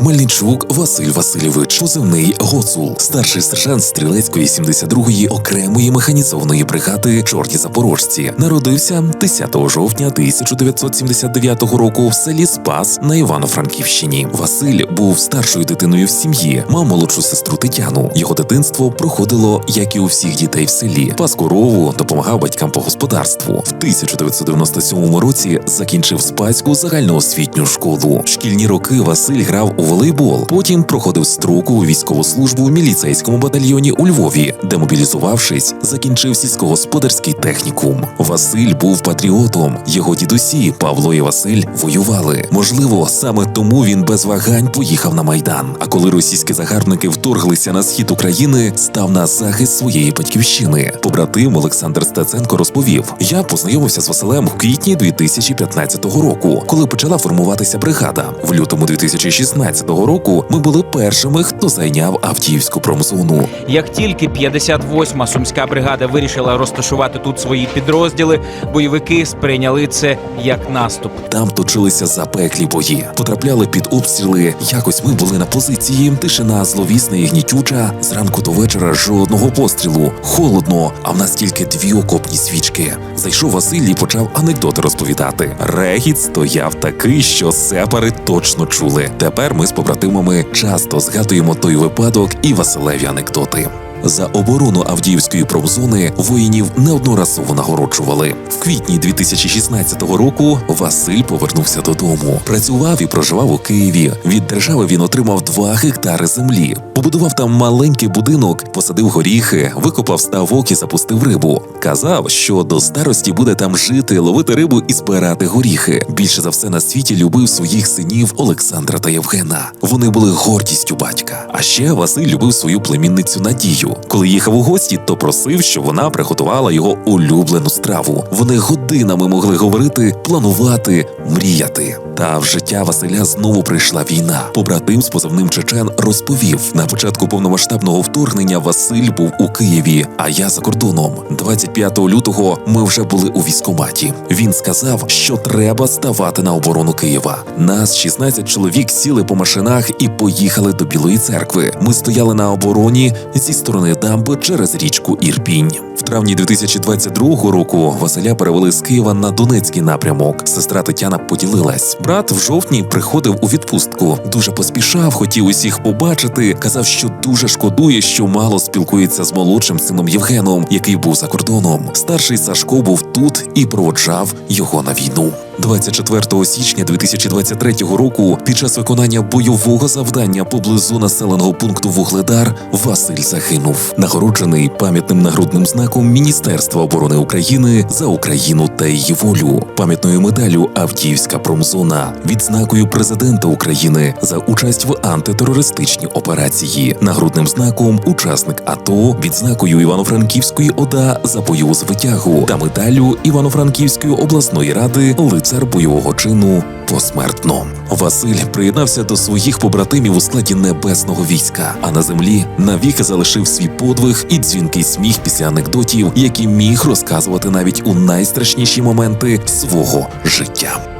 Мельничук Василь Васильович, позивний Гоцул, старший сержант стрілецької 72-ї окремої механізованої бригади Чорні Запорожці, народився 10 жовтня 1979 року в селі Спас на Івано-Франківщині. Василь був старшою дитиною в сім'ї, мав молодшу сестру Тетяну. Його дитинство проходило, як і у всіх дітей в селі. Пас корову, допомагав батькам по господарству. В 1997 році закінчив Спаську загальноосвітню школу. Шкільні роки Василь грав у волейбол. Потім проходив строку у військову службу в міліцейському батальйоні у Львові, де мобілізувавшись, закінчив сільськогосподарський технікум. Василь був патріотом. Його дідусі Павло і Василь воювали. Можливо, саме тому він без вагань поїхав на майдан. А коли російські загарбники вторглися на схід України, став на захист своєї батьківщини. Побратим Олександр Стеценко розповів: я познайомився з Василем в квітні 2015 року, коли почала формуватися бригада. В лютому 2016 року ми були першими, хто зайняв Авдіївську промзону. Як тільки 58-ма сумська бригада вирішила розташувати тут свої підрозділи, бойовики сприйняли це як наступ. Там точилися запеклі бої, потрапляли під обстріли. Якось ми були на позиції. Тишина зловісна і гнітюча. Зранку до вечора жодного пострілу. Холодно, а в нас тільки дві окопні свічки. Зайшов Василь і почав анекдоти розповідати. Регіт стояв такий, що сепари точно чули. Тепер ми з побратимами часто згадуємо той випадок і Василеві анекдоти. За оборону Авдіївської промзони воїнів неодноразово нагороджували. В квітні 2016 року Василь повернувся додому. Працював і проживав у Києві. Від держави він отримав 2 гектари землі. Побудував там маленький будинок, посадив горіхи, викопав ставок і запустив рибу. Казав, що до старості буде там жити, ловити рибу і збирати горіхи. Більше за все на світі любив своїх синів Олександра та Євгена. Вони були гордістю батька. А ще Василь любив свою племінницю Надію. Коли їхав у гості, то просив, щоб вона приготувала його улюблену страву. Вони годинами могли говорити, планувати, мріяти. Та в життя Василя знову прийшла війна. Побратим з позивним Чечен розповів: на початку повномасштабного вторгнення Василь був у Києві, а я за кордоном. 25 лютого ми вже були у військкоматі. Він сказав, що треба ставати на оборону Києва. Нас 16 чоловік сіли по машинах і поїхали до Білої церкви. Ми стояли на обороні зі сторони дамби через річку Ірпінь. Травні 2022 року Василя перевели з Києва на Донецький напрямок. Сестра Тетяна поділилась. Брат в жовтні приходив у відпустку. Дуже поспішав, хотів усіх побачити. Казав, що дуже шкодує, що мало спілкується з молодшим сином Євгеном, який був за кордоном. Старший Сашко був тут і проводжав його на війну. 24 січня 2023 року, під час виконання бойового завдання поблизу населеного пункту Вугледар, Василь загинув, нагороджений пам'ятним нагрудним знаком Міністерства оборони України за Україну та її волю, пам'ятною медаллю Авдіївська промзона, відзнакою президента України за участь в антитерористичній операції, нагрудним знаком учасник АТО, відзнакою Івано-Франківської ОДА за бойову звитягу та медаллю Івано-Франківської обласної ради лицар бойового чину посмертно. Василь приєднався до своїх побратимів у складі небесного війська, а на землі навіки залишив свій подвиг і дзвінкий сміх після анекдотів, які міг розказувати навіть у найстрашніші моменти свого життя.